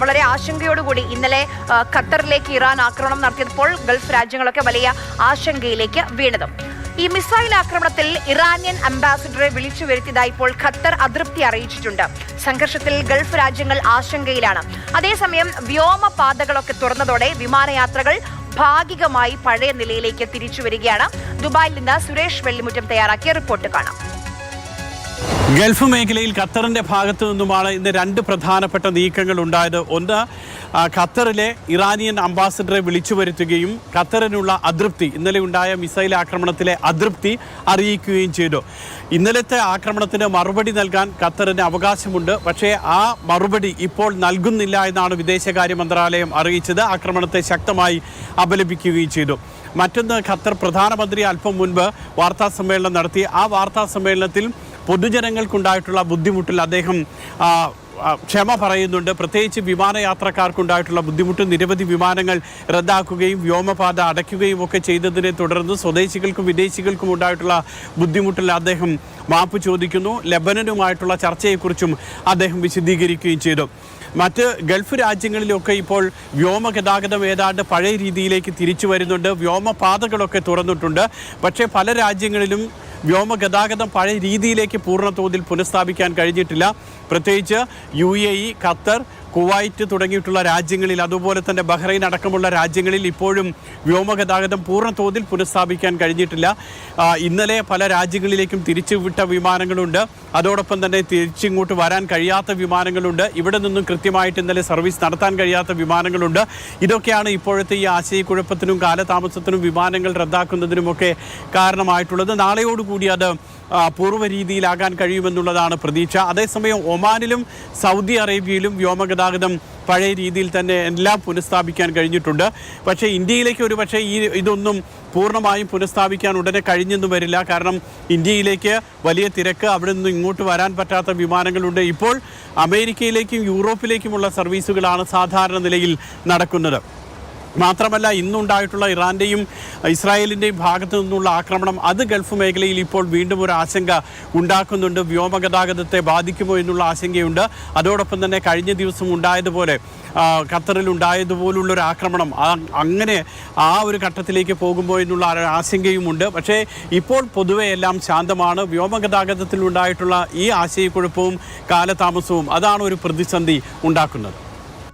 വളരെ ആശങ്കയോടുകൂടി ഇന്നലെ ഖത്തറിലേക്ക് ഇറാൻ ആക്രമണം നടത്തിയപ്പോൾ ഗൾഫ് രാജ്യങ്ങളൊക്കെ വലിയ ആശങ്കയിലേക്ക് വീണതും. ഈ മിസൈൽ ആക്രമണത്തിൽ ഇറാനിയൻ അംബാസിഡറെ വിളിച്ചു വരുത്തിയതായി ഇപ്പോൾ ഖത്തർ അതൃപ്തി അറിയിച്ചിട്ടുണ്ട്. സംഘർഷത്തിൽ ഗൾഫ് രാജ്യങ്ങൾ ആശങ്കയിലാണ്. അതേസമയം വ്യോമപാതകളൊക്കെ തുറന്നതോടെ വിമാനയാത്രകൾ ഭാഗികമായി പഴയ നിലയിലേക്ക് തിരിച്ചു വരികയാണ്. ദുബായിൽ നിന്ന് സുരേഷ് വെള്ളിമുറ്റം തയ്യാറാക്കിയ റിപ്പോർട്ട് കാണാം. ഗൾഫ് മേഖലയിൽ ഖത്തറിന്റെ ഭാഗത്തു നിന്നുമാണ് ഇന്ന് രണ്ട് പ്രധാനപ്പെട്ട നീക്കങ്ങൾ ഉണ്ടായത്. ഒന്ന് ഖത്തറിലെ ഇറാനിയൻ അംബാസിഡറെ വിളിച്ചു വരുത്തുകയും ഖത്തറിനുള്ള അതൃപ്തി ഇന്നലെ ഉണ്ടായ മിസൈൽ ആക്രമണത്തിലെ അതൃപ്തി അറിയിക്കുകയും ചെയ്തു. ഇന്നലത്തെ ആക്രമണത്തിന് മറുപടി നൽകാൻ ഖത്തറിന് അവകാശമുണ്ട്. പക്ഷേ ആ മറുപടി ഇപ്പോൾ നൽകുന്നില്ല എന്നാണ് വിദേശകാര്യ മന്ത്രാലയം അറിയിച്ചത്. ആക്രമണത്തെ ശക്തമായി അപലപിക്കുകയും ചെയ്തു. മറ്റൊന്ന് ഖത്തർ പ്രധാനമന്ത്രി അല്പം മുൻപ് വാർത്താ സമ്മേളനം നടത്തി. ആ വാർത്താ സമ്മേളനത്തിൽ പൊതുജനങ്ങൾക്കുണ്ടായിട്ടുള്ള ബുദ്ധിമുട്ടിൽ അദ്ദേഹം ക്ഷമ പറയുന്നുണ്ട്. പ്രത്യേകിച്ച് വിമാനയാത്രക്കാർക്കുണ്ടായിട്ടുള്ള ബുദ്ധിമുട്ട് നിരവധി വിമാനങ്ങൾ റദ്ദാക്കുകയും വ്യോമപാത അടയ്ക്കുകയും ഒക്കെ ചെയ്തതിനെ തുടർന്ന് സ്വദേശികൾക്കും വിദേശികൾക്കും ഉണ്ടായിട്ടുള്ള ബുദ്ധിമുട്ടിൽ അദ്ദേഹം മാപ്പ് ചോദിക്കുന്നു. ലബനനുമായിട്ടുള്ള ചർച്ചയെക്കുറിച്ചും അദ്ദേഹം വിശദീകരിക്കുകയും ചെയ്തു. മറ്റ് ഗൾഫ് രാജ്യങ്ങളിലൊക്കെ ഇപ്പോൾ വ്യോമ ഗതാഗതം ഏതാണ്ട് പഴയ രീതിയിലേക്ക് തിരിച്ചു വരുന്നുണ്ട്. വ്യോമപാതകളൊക്കെ തുറന്നിട്ടുണ്ട്. പക്ഷേ പല രാജ്യങ്ങളിലും വ്യോമഗതാഗതം പഴയ രീതിയിലേക്ക് പൂർണതോതിൽ പുനഃസ്ഥാപിക്കാൻ കഴിഞ്ഞിട്ടില്ല. പ്രത്യേകിച്ച് U A E Qatar Kuwait തുടങ്ങിയിട്ടുള്ള രാജ്യങ്ങളിൽ അതുപോലെ തന്നെ ബഹ്റൈൻ അടക്കമുള്ള രാജ്യങ്ങളിൽ ഇപ്പോഴും വ്യോമഗതാഗതം പൂർണതോതിൽ പുനഃസ്ഥാപിക്കാൻ കഴിഞ്ഞിട്ടില്ല. ഇന്നലെ പല രാജ്യങ്ങളിലേക്കും തിരിച്ചുവിട്ട വിമാനങ്ങളുണ്ട്. അതോടൊപ്പം തന്നെ തിരിച്ചിങ്ങോട്ട് വരാൻ കഴിയാത്ത വിമാനങ്ങളുണ്ട്. ഇവിടെ നിന്നും കൃത്യമായിട്ട് ഇന്നലെ സർവീസ് നടത്താൻ കഴിയാത്ത വിമാനങ്ങളുണ്ട്. ഇതൊക്കെയാണ് ഇപ്പോഴത്തെ ഈ ആശയക്കുഴപ്പത്തിനും കാലതാമസത്തിനും വിമാനങ്ങൾ റദ്ദാക്കുന്നതിനുമൊക്കെ കാരണമായിട്ടുള്ളത്. നാളെയോടുകൂടി അത് പൂർവ രീതിയിലാകാൻ കഴിയുമെന്നുള്ളതാണ് പ്രതീക്ഷ. അതേസമയം ഒമാനിലും സൗദി അറേബ്യയിലും വ്യോമഗതാഗതം പഴയ രീതിയിൽ തന്നെ എല്ലാം പുനഃസ്ഥാപിക്കാൻ കഴിഞ്ഞിട്ടുണ്ട്. പക്ഷേ ഇന്ത്യയിലേക്ക് ഒരു പക്ഷേ ഈ ഇതൊന്നും പൂർണമായും പുനഃസ്ഥാപിക്കാൻ ഉടനെ കഴിഞ്ഞെന്നും വരില്ല. കാരണം ഇന്ത്യയിലേക്ക് വലിയ തിരക്ക് അവിടെ നിന്ന് ഇങ്ങോട്ട് വരാൻ പറ്റാത്ത വിമാനങ്ങളുണ്ട്. ഇപ്പോൾ അമേരിക്കയിലേക്കും യൂറോപ്പിലേക്കുമുള്ള സർവീസുകളാണ് സാധാരണ നിലയിൽ നടക്കുന്നത്. മാത്രമല്ല ഇന്നുണ്ടായിട്ടുള്ള ഇറാന്റെയും ഇസ്രായേലിന്റെയും ഭാഗത്തു നിന്നുള്ള ആക്രമണം അത് ഗൾഫ് മേഖലയിൽ ഇപ്പോൾ വീണ്ടും ഒരു ആശങ്ക ഉണ്ടാക്കുന്നുണ്ട്. വ്യോമഗതാഗതത്തെ ബാധിക്കുമോ എന്നുള്ള ആശങ്കയുണ്ട്. അതോടൊപ്പം തന്നെ കഴിഞ്ഞ ദിവസം ഉണ്ടായതുപോലെ ഖത്തറിൽ ഉണ്ടായതുപോലുള്ള ഒരു ആക്രമണം അങ്ങനെ ആ ഒരു ഘട്ടത്തിലേക്ക് പോകുമ്പോൾ എന്നുള്ള ആശങ്കയുമുണ്ട്. പക്ഷേ ഇപ്പോൾ പൊതുവെ എല്ലാം ശാന്തമാണ്. വ്യോമഗതാഗതത്തിൽ ഉണ്ടായിട്ടുള്ള ഈ ആശയക്കുഴപ്പവും കാലതാമസവും അതാണ് ഒരു പ്രതിസന്ധി ഉണ്ടാക്കുന്നത്.